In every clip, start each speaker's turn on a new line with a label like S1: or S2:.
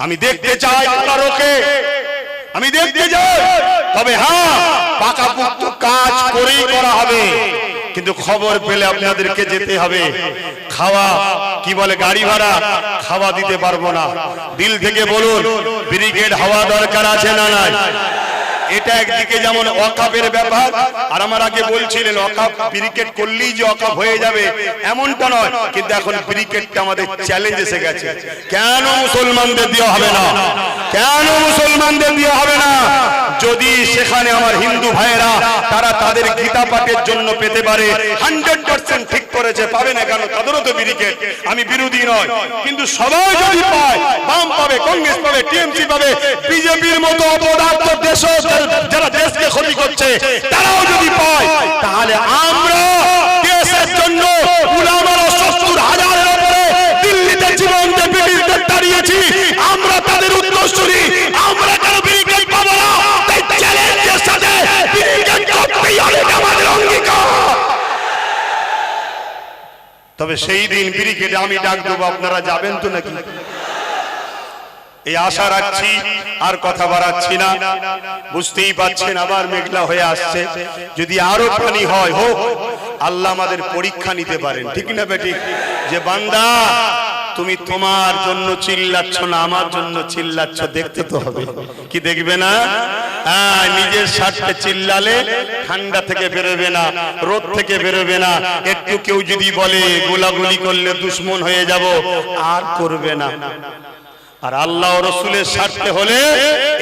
S1: আমি দেখতে চাই তারকে আমি দেখতে চাই। তবে হ্যাঁ পাকাপুক্ত কাজ করেই করা হবে। কিন্তু খবর পেলে আপনাদেরকে যেতে হবে। খাওয়া কি বলে গাড়ি ভাড়া? খাওয়া দিতে পারব না। দিল থেকে বলুন ব্রিগেড হওয়া দরকার আছে না নাই? এটা একদিকে যেমন অকাপের ব্যাপার, আর আমার আগে বলছিলেন, অকাপ ব্রিকেট করলেই যে অকাপ হয়ে যাবে, এমনটা নয়। কিন্তু এখন ব্রিকেটটা আমাদের চ্যালেঞ্জ এসে গেছে। কেন মুসলমানদের দেওয়া হবে না? কেন মুসলমানদের দেওয়া হবে না? যদি সেখানে আমার হিন্দু ভাইয়েরা, তারা তাদের গীতা পাঠের জন্য পেতে পারে হান্ড্রেড পার্সেন্ট ঠিক করেছে, পাবে না কেন? তাদেরও তো ব্রিকেট। আমি বিরোধী নয়। কিন্তু সবাই যদি পায়, বাম পাবে, কংগ্রেস পাবে, টিএমসি পাবে, বিজেপির মতো অপদার্থ দেশ যারা দেশকে ক্ষতি করছে, তারাও যদি পায়, তাহলে আমরা দেশের জন্য তবে সেই দিন ব্রিগেডে আমি ডাক দেবো, আপনারা যাবেন তো নাকি? এই আশা রাখছি, আর কথা বাড়াচ্ছি না। বুঝতেই পাচ্ছেন আবার মেঘলা হয়ে আসছে। যদি আরও পানি হয়, হোক, আল্লাহ আমাদের পরীক্ষা নিতে পারেন। ঠিক না বেটি যে বান্দা, তুমি তোমার জন্য চিল্লাচ্ছ না, আমার জন্য চিল্লাচ্ছ, দেখতে তো হবে। কি দেখবে না? হ্যাঁ নিজের স্বার্থে চিল্লালে ঠান্ডা থেকে বেরোবে না, রোদ থেকে বেরোবে না। একটু কেউ যদি বলে, গোলাগুলি করলে দুশ্মন হয়ে যাব, আর করবে না। আর আল্লাহ রসুলের স্বার্থে হলে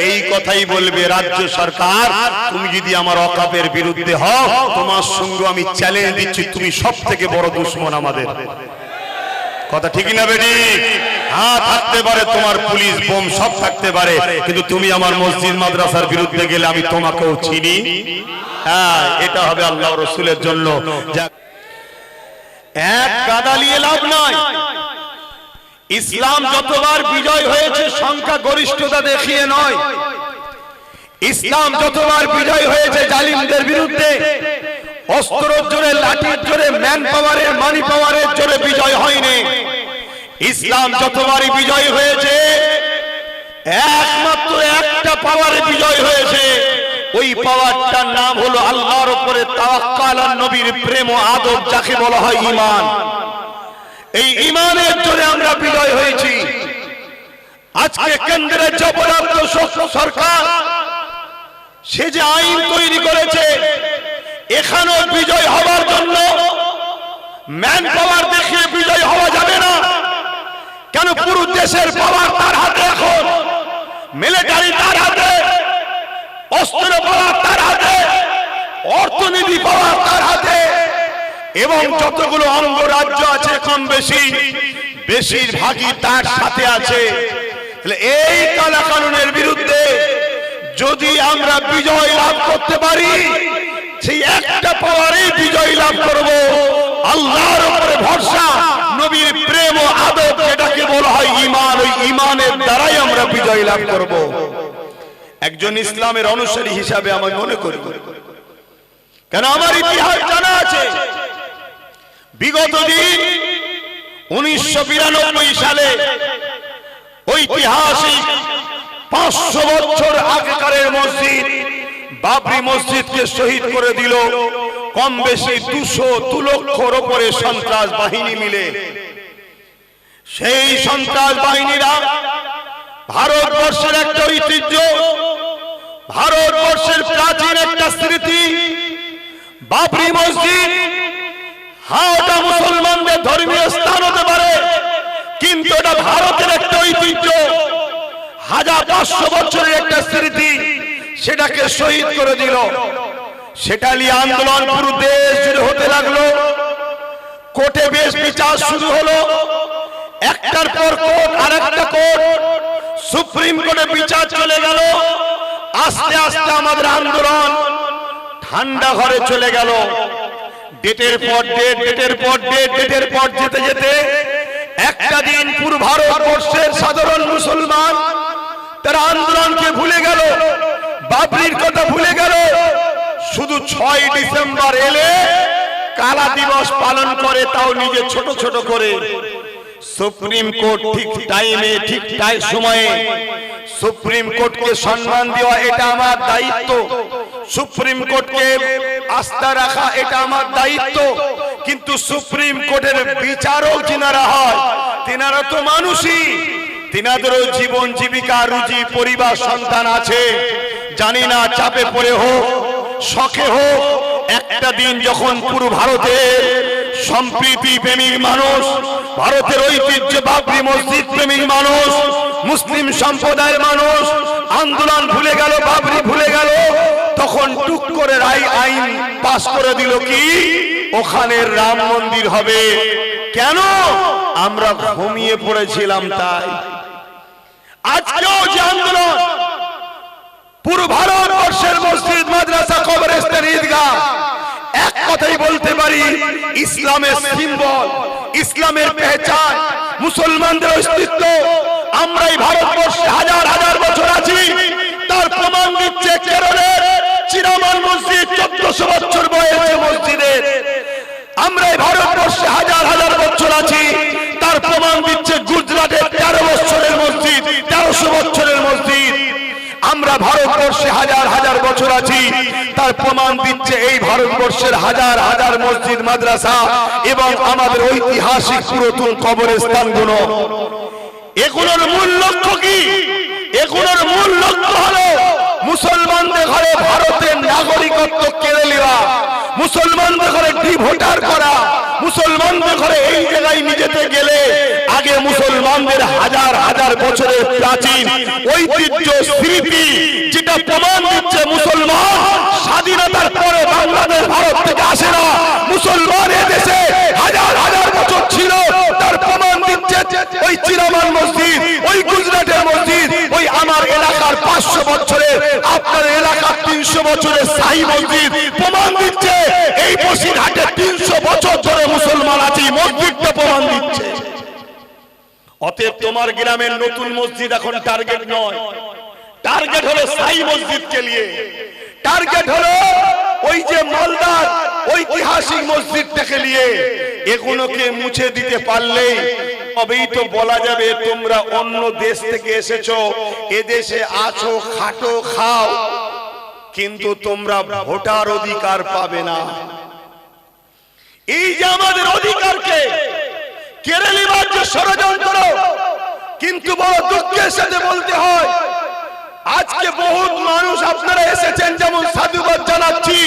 S1: এই কথাই বলবে রাজ্য সরকার, তুমি যদি আমার অকাপের বিরুদ্ধে হও, তোমার সঙ্গে আমি চ্যালেঞ্জ দিচ্ছি, তুমি সব থেকে বড় দুশ্মন আমাদের। কথা ঠিকই না বেটি? হ্যাঁ থাকতে পারে তোমার পুলিশ বোম, সব থাকতে পারে। কিন্তু তুমি আমার মসজিদ, মাদ্রাসার বিরুদ্ধে গেলে আমি তোমাকেও চিনি। হ্যাঁ এটা হবে আল্লাহ রসুলের জন্য। এক গাদা নিয়ে লাভ নয়
S2: ইসলাম যতবার বিজয় হয়েছে, সংখ্যা গরিষ্ঠতা দেখিয়ে নয়। ইসলাম যতবার বিজয় হয়েছে, জালিমদের বিরুদ্ধে, অস্ত্রের জোরে, লাঠির জোরে ম্যান পাওয়ারের মানি পাওয়ারের জোরে বিজয় হয়নি। ইসলাম যতবারই বিজয় হয়েছে, একমাত্র একটা পাওয়ারে বিজয় হয়েছে। ওই পাওয়ারটার নাম হলো আল্লাহর উপরে তাওয়াক্কাল আর নবীর প্রেম ও আদব, যাকে বলা হয় ঈমান। এই ইমানের জোরে আমরা বিজয় হয়েছি। আজকে কেন্দ্রের স- সরকার, সে যে আইন তৈরি করেছে, এখানেও বিজয় হওয়ার জন্য ম্যান পাওয়ার দেখিয়ে বিজয় হওয়া যাবে না। কেন পুরো দেশের পাওয়ার তার হাতে এখন? মিলিটারি তার হাতে, অস্ত্র পাওয়ার তার হাতে, অর্থনীতি পাওয়ার তার হাতে। এবং যতগুলো অঙ্গরাজ্য আছে কম বেশি বেশিরভাগই তার সাথে আছে। এই কালা কানুনের বিরুদ্ধে যদি আমরা বিজয় লাভ করতে পারি সেই একটা পাওয়ারে বিজয় লাভ করব। আল্লাহর উপরে ভরসা নবীর প্রেম ও আদব যেটাকে বলা হয় ঈমান ওই ঈমানের দ্বারাই আমরা বিজয় লাভ করব। একজন ইসলামের অনুসারী হিসাবে আমি মনে করি। কেন? আমার ইতিহাস জানা আছে। বিগত দিন উনিশশো বিরানব্বই সালে ঐতিহাসিক পাঁচশো বছর আগেকারের মসজিদ বাবরি মসজিদকে শহীদ করে দিল। কম বেশি দুশো দু লক্ষর ওপরে সন্ত্রাস বাহিনী মিলে। সেই সন্ত্রাস বাহিনীরা ভারতবর্ষের একটা ঐতিহ্য ভারতবর্ষের প্রাচীন একটা স্মৃতি বাবরি মসজিদ হ্যাঁ ওটা মুসলমানদের ধর্মীয় স্থান হতে পারে, কিন্তু এটা ভারতের একটা ঐতিহ্য। হাজার পাঁচশো বছরের একটা স্মৃতি সেটাকে শহীদ করে দিল। সেটা নিয়ে আন্দোলন পুরো দেশ জুড়ে হতে লাগল। কোর্টে বেশ বিচার শুরু হলো। একটার পর কোর্ট আর একটা কোর্ট। সুপ্রিম কোর্টে বিচার চলে গেল। আস্তে আস্তে আমাদের আন্দোলন ঠান্ডা ঘরে চলে গেল। ডেটের পর ডেট, ডেটের পর ডেট, ডেটের পর যেতে যেতে একটা দিন পুরো ভারতবর্ষের সাধারণ মুসলমান তারা আন্দোলনকে ভুলে গেল, বাবরির কথা ভুলে গেল। শুধু ছয় ডিসেম্বর এলে কালা দিবস পালন করে, তাও নিজে ছোট ছোট করে। সুপ্রিম কোর্ট ঠিক টাইমে, ঠিক টাইম সময়ে সুপ্রিম কোর্টকে সম্মান দেওয়া এটা আমার দায়িত্ব। সুপ্রিম কোর্টকে আস্থা রাখা এটা আমার দায়িত্ব। কিন্তু সুপ্রিম কোর্টের বিচারক যিনারা হয়, তিনারা তো মানুষই। তিনাদেরও জীবন জীবিকা রুজি পরিবার সন্তান আছে। জানি না চাপে পড়ে হোক, শখে হোক, একটা দিন যখন পুরো ভারতের সম্প্রীতি প্রেমিক মানুষ ভারতের ঐতিহ্য বাবরি মসজিদ প্রেমিক মানুষ মুসলিম সম্প্রদায়ের মানুষ আন্দোলন ভুলে গেল বাবরি ভুলে গেল তখন টুক করে রায় আইন পাস করে দিল কি? ওখানে রাম মন্দির হবে। কেন? আমরা ঘুমিয়ে পড়েছিলাম তাই। আজকেও যে আন্দোলন পুরো ভারতবর্ষের মসজিদ মাদ্রাসা কবরস্থান ঈদগাহ এক কথাই বলতে পারি ইসলামের সিম্বল। ইসলামের পেহচান, মুসলমানদের অস্তিত্ব, আমরাই ভারতবর্ষে হাজার হাজার বছর আছি, তার প্রমাণ দিচ্ছে কেরলের চিরামান মসজিদ চোদ্দশো বছর বয়সে মসজিদের আমরাই ভারতবর্ষে হাজার হাজার বছর আছি, তার প্রমাণ দিচ্ছে গুজরাটের তেরো বছরের মসজিদ, তেরোশো বছরের আমরা ভারতবর্ষে হাজার হাজার বছর আছি। তার প্রমাণ দিচ্ছে এই ভারতবর্ষের হাজার হাজার মসজিদ, মাদ্রাসা এবং আমাদের ঐতিহাসিক পুরাতন কবরস্থানগুলো। এগুলোর মূল লক্ষ্য কি? এগুলোর মূল লক্ষ্য হলো মুসলমানদের ঘরে ভারতের নাগরিকত্ব কেড়ে নেওয়া, মুসলমানদের ঘরে ভোটার করা, মুসলমানদের ঘরে এই জায়গায় নিজেতে গেলে আগে মুসলমানদের হাজার হাজার বছরের প্রাচীন ঐতিহ্য স্মৃতি যেটা প্রমাণ দিচ্ছে মুসলমান স্বাধীনতার পরে বাংলাদেশ ভারত থেকে আসে না। মুসলমান দেশে হাজার হাজার বছর ছিল তার প্রমাণ দিচ্ছে ওই চিরামান মসজিদ ওই গুজরাটের মসজিদ ওই আমার এলাকার পাঁচশো বছরের আপনার এলাকার তিনশো বছরের সাহি মসজিদ প্রমাণ দিচ্ছে এই বসিরহাটে তিনশো বছর ধরে মুসলমান আছে এই মসজিদটা প্রমাণ দিচ্ছে তোমার গ্রামের নতুন মসজিদ এখন টার্গেট নয়। টার্গেট হলো সাই মসজিদকে নিয়ে। টার্গেট হলো ওই যে মালদার ঐতিহাসিক মসজিদটাকে নিয়ে। এগুলোকে মুছে দিতে পারলেই তবেই তো বলা যাবে তোমরা অন্য দেশ থেকে এসেছ, এদেশে আছো, খাটো, খাও। কিন্তু তোমরা ভোটার অধিকার পাবে না। এই যে আমাদের অধিকারকে কেড়ে নেবার যে ষড়যন্ত্র কিন্তু বড় দুঃখের সাথে বলতে হয়, আজকে বহুত মানুষ আপনারা এসেছেন যেমন সাধুবাদ জানাচ্ছি,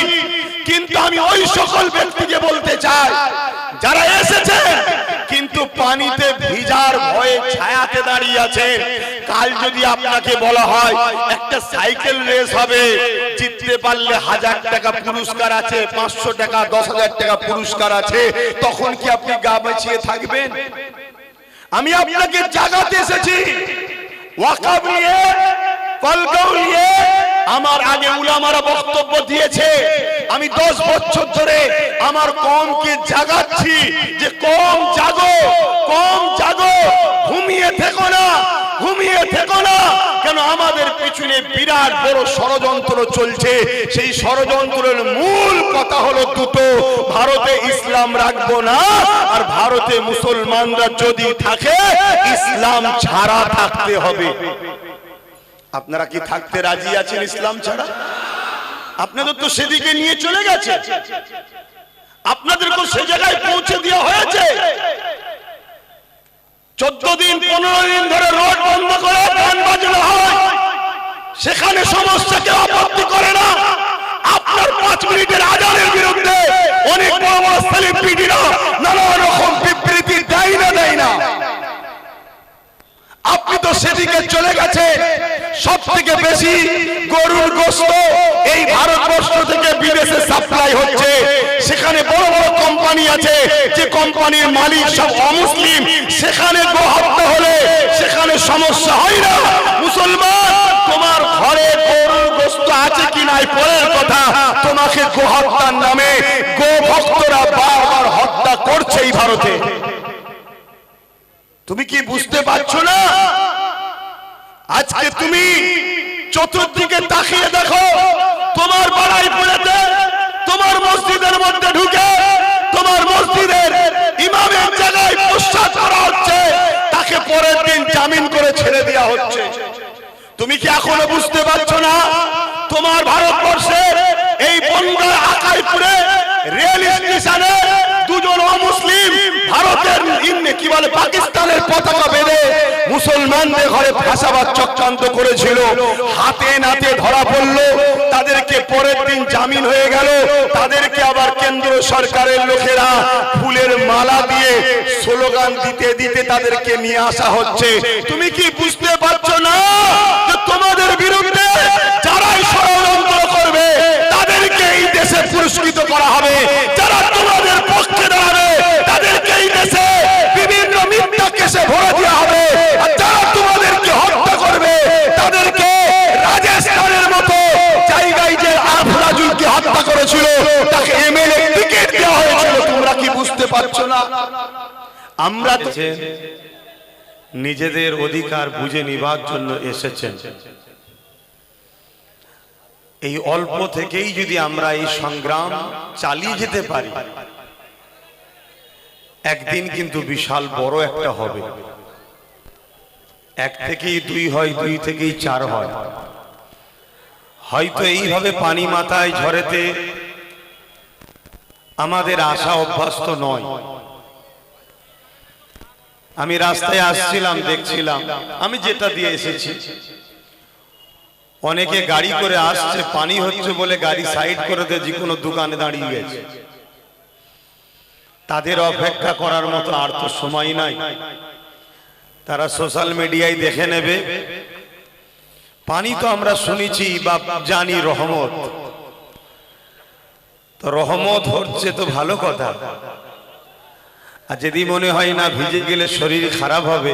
S2: কিন্তু আমি ওই সকল ব্যক্তিকে বলতে চাই, যারা এসেছেন, কিন্তু পানিতে ভিজার ভয়ে ছায়াতে দাঁড়িয়ে আছেন। কাল যদি আপনাকে বলা হয়, একটা সাইকেল রেস হবে, জিততে পারলে হাজার টাকা পুরস্কার আছে, পাঁচশো টাকা, দশ হাজার টাকা পুরস্কার আছে, তখন কি আপনি গা বাঁচিয়ে থাকবেন? আমি আপনাকে জাগাতে এসেছি। ওয়াকাব নিয়ে কলকাউ নিয়ে আমার আগে উলামারা বক্তব্য দিয়েছে। আমি দশ বছর ধরে আমার কমকে জাগাচ্ছি যে কম জাগো কম জাগো, ঘুমিয়ে থেকো। আমাদের পিছনে বিরাট বড় ষড়যন্ত্র চলছে। সেই ষড়যন্ত্রের মূল কথা ভারতে ইসলাম না, আর ভারতে মুসলমানরা যদি থাকে, ইসলাম ছাড়া হবে। আপনারা কি থাকতে রাজি আছেন ইসলাম ছাড়া? আপনাদের তো সেদিকে নিয়ে চলে গেছে। আপনাদেরকে সে জায়গায় পৌঁছে দেওয়া হয়েছে। চোদ্দ দিন, পনেরো দিন ধরে রোড বন্ধ করে গান হয়। সেখানে সমস্যা কেউ আপত্তি করে না। আপনার পাঁচ মিনিটের বিরুদ্ধে অনেক নানা রকম বিবৃতি দেয় না দেয় না। আপনি তো সেদিকে চলে গেছে। সব থেকে বেশি গরুর গোস্ত এই ভারতবর্ষ থেকে বিদেশে সাপ্লাই হচ্ছে। সেখানে বড় বড় কোম্পানি আছে। যে কোম্পানির মালিক সব অমুসলিম। সেখানে গো হত্যা হলে সেখানে সমস্যা হয় না। মুসলমান, তোমার ঘরে গরুর গোস্ত আছে কি নাই? পরের কথা, তোমাকে গো হত্যার নামে গো ভক্তরা বারবার হত্যা করছে এই ভারতে। তুমি কি বুঝতে পারছ না? আজকে তুমি চতুর্দিকে তাকিয়ে দেখো, তোমার পাড়ায় পড়েতে তোমার মসজিদের মধ্যে ঢুকে, তোমার মসজিদের ইমামের তাকে পরের দিন জামিন করে ছেড়ে দেওয়া হচ্ছে। তুমি কি এখনও বুঝতে পারছ না? তোমার ভারতবর্ষের এই বন্যা আকাইপুরে রিয়েল স্টেশনের ভারতের কি বলে? পাকিস্তানের পতাকা বেঁধে মুসলমানদের ঘরে ফাঁসাবার চক্রান্ত করেছিল। হাতে নাতে ধরা পড়ল। তাদেরকে পরের দিন জামিন হয়ে গেল। তাদেরকে আবার কেন্দ্র সরকারের লোকেরা ফুলের মালা দিয়ে স্লোগান দিতে দিতে তাদেরকে নিয়ে আসা হচ্ছে। তুমি কি বুঝতে পারছ না যে তোমাদের বিরুদ্ধে যারাই ষড়যন্ত্র করবে, তাদেরকে এই দেশে পুরস্কৃত করা হবে যারা তোমাদের পক্ষে দাঁড়াবে তাদেরকে এই দেশে বিভিন্ন মিথ্যা ভরে দেওয়া হবে। আর যারা তোমাদেরকে হত্যা করবে, তাদেরকে রাজস্থানের মতো জায়গায় যে আফরাজুলকে হত্যা করেছিল, তাকে এমএলএ টিকিট দেওয়া হয়েছিল। তোমরা কি বুঝতে পারছ না? আমরা নিজেদের অধিকার বুঝে নিবার জন্য এসেছেন। এই অল্প থেকেই যদি আমরা এই সংগ্রাম চালিয়ে যেতে পারি একদিন কিন্তু বিশাল বড় একটা হবে। এক থেকেই দুই হয় দুই থেকেই চার হয়। হয়তো এইভাবে পানি মাথায় ঝরেতে আমাদের আশা অভ্যস্ত নয়। আমি রাস্তায় আসছিলাম দেখছিলাম। আমি যেটা দিয়ে এসেছি। অনেকে গাড়ি করে আসছে পানি হচ্ছে বলে গাড়ি সাইড করে দিয়ে যে কোনো দোকানে দাঁড়িয়ে গেছে। তাদের অপেক্ষা করার মতো আর তো সময় নাই। তারা সোশ্যাল মিডিয়ায় দেখে নেবে। পানি তো আমরা শুনেছি বা জানি রহমত। তো রহমত হচ্ছে তো ভালো কথা। আর যদি মনে হয় না ভিজে গেলে শরীর খারাপ হবে।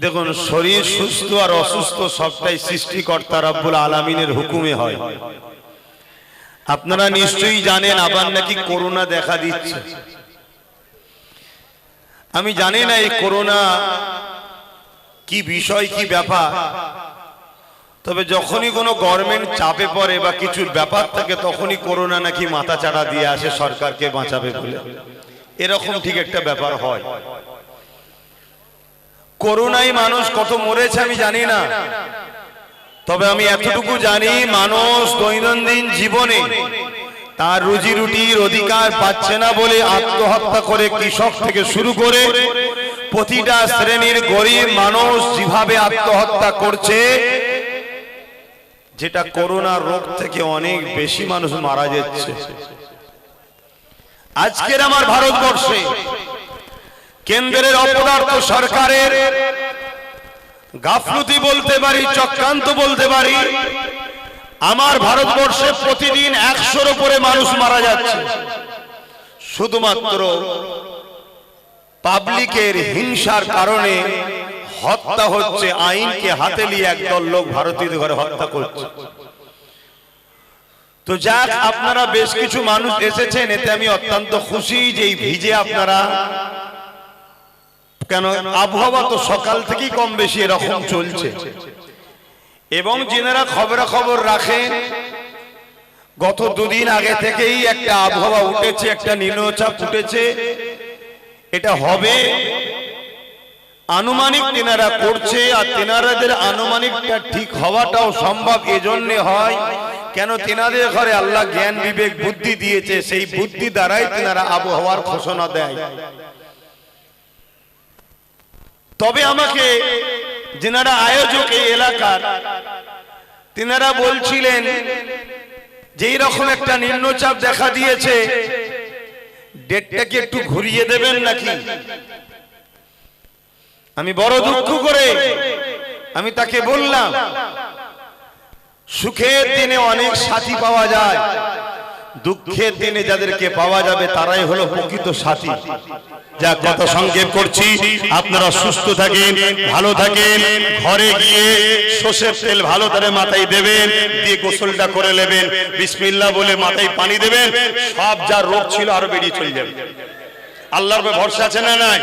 S2: দেখুন, শরীর সুস্থ আর অসুস্থ সবটাই সৃষ্টিকর্তা রব্বুল আলমিনের হুকুমে হয়। আপনারা নিশ্চয়ই জানেন আবার নাকি করোনা দেখা দিচ্ছে। আমি জানি না এই করোনা কি বিষয় কি ব্যাপার। তবে যখনই কোনো গভর্নমেন্ট চাপে পড়ে বা কিছুর ব্যাপার থাকে তখনই করোনা নাকি মাথা চাড়া দিয়ে আসে সরকারকে বাঁচাবে বলে। এরকম ঠিক একটা ব্যাপার হয়। করোনায় মানুষ কত মরেছে আমি জানি না। তবে আমি এতটুকু জানি মানুষ দৈনন্দিন জীবনে তার রুজি রুটির অধিকার পাচ্ছে না বলে আত্মহত্যা করে কৃষক থেকে শুরু করে প্রতিটা শ্রেণির গরিব মানুষ যেভাবে আত্মহত্যা করছে যেটা করোনা রোগ থেকে অনেক বেশি মানুষ মারা যাচ্ছে। আজকের আমার ভারতবর্ষে কেন্দ্রের অপদার্থ সরকারের গাফলুতি বলতে পারি, চক্রান্ত বলতে পারি। আমার ভারতবর্ষে প্রতিদিন একশোর উপরে মানুষ মারা যাচ্ছে। শুধুমাত্র পাবলিকের হিংসার কারণে হত্যা হচ্ছে, আইনকে হাতে নিয়ে একদল লোক ভারতীয় ঘরে হত্যা করছে। তো যাক, আপনারা বেশ কিছু মানুষ এসেছেন, এতে আমি অত্যন্ত খুশি যে এই ভিজে আপনারা কেন আবহাওয়া তো সকাল থেকেই কম বেশি এরকম চলছে। এবং যেনারা খবরাখবর রাখেন, গত দুদিন আগে থেকেই একটা আবহাওয়া উঠেছে, একটা নিম্নচাপ উঠেছে। এটা হবে আনুমানিক তেনারা করছে, আর তেনারাদের আনুমানিকটা ঠিক হওয়াটাও সম্ভব এজন্যে হয়। কেন তেনাদের ঘরে আল্লাহ জ্ঞান, বিবেক, বুদ্ধি দিয়েছে, সেই বুদ্ধি দ্বারাই তেনারা আবহাওয়ার ঘোষণা দেয়। তবে আমাকে যেনারা আয়োজক এই এলাকার, তেনারা বলছিলেন যে রকম একটা নিম্নচাপ দেখা দিয়েছে, ডেটটাকে একটু ঘুরিয়ে দেবেন নাকি? আমি বড় দুঃখ করে আমি তাকে বললাম, সুখের দিনে অনেক সাথী পাওয়া যায়। দুঃখের দিনে যাদেরকে পাওয়া যাবে, তারাই হলো প্রকৃত সাথী। যা কথা সংক্ষেপ করছি। আপনারা সুস্থ থাকেন, ভালো থাকেন, ঘরে গিয়ে সর্ষের তেল ভালো করে মাথায় দেবেন, দিয়ে গোসলটা করে নেবেন, বিসমিল্লাহ বলে মাথায় পানি দেবেন, সব যা রোগ ছিল আরও বেরিয়ে চলে যাবে। আল্লাহর ভরসা আছে না নাই?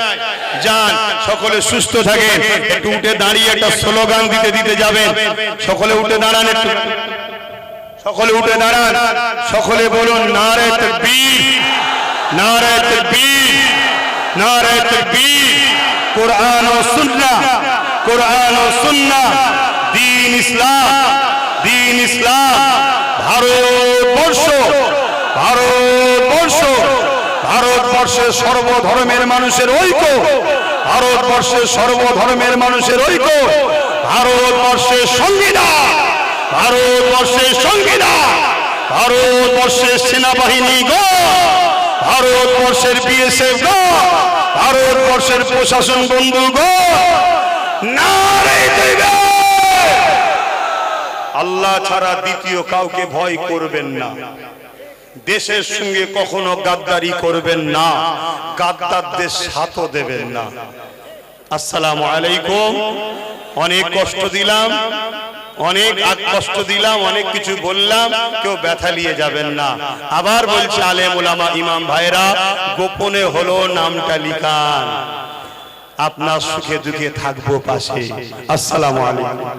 S2: যান, সকলে সুস্থ থাকেন, একটু উঠে দাঁড়িয়ে একটা স্লোগান দিতে দিতে যাবেন। সকলে উঠে দাঁড়ান একটু। সকলে উঠে দাঁড়ান। সকলে বলুন, নারে তকবীর নারে তকবীর নারে তকবীর। কোরআন ও সুন্নাহ,
S1: কোরআন ও সুন্নাহ, দিন ইসলাম দিন ইসলাম, ভারতবর্ষ ভারতবর্ষ, ভারতবর্ষের সর্বধর্মের মানুষের ঐক্য, ভারতবর্ষের সর্বধর্মের মানুষের ঐক্য, ভারতবর্ষের সংবিধান। ভারতবর্ষের সংবিধান ভারতবর্ষের সেনাবাহিনী গো ভারতবর্ষের বিএসএফ গো ভারতবর্ষের প্রশাসন বন্ধু গো আল্লাহ ছাড়া দ্বিতীয় কাউকে ভয় করবেন না। দেশের সঙ্গে কখনো গাদ্দারি করবেন না, গাদ্দারদের সাথও দেবেন না। আসসালামু আলাইকুম। অনেক কষ্ট দিলাম। অনেক কষ্ট দিলাম, অনেক কিছু বললাম, কেউ ব্যথা নিয়ে যাবেন না। আবার বলছে আলেম ওলামা ইমাম ভাইরা, গোপনে হলো নামটা লিখান। আপনার সুখে দুঃখে থাকব পাশে। আসসালামু আলাইকুম।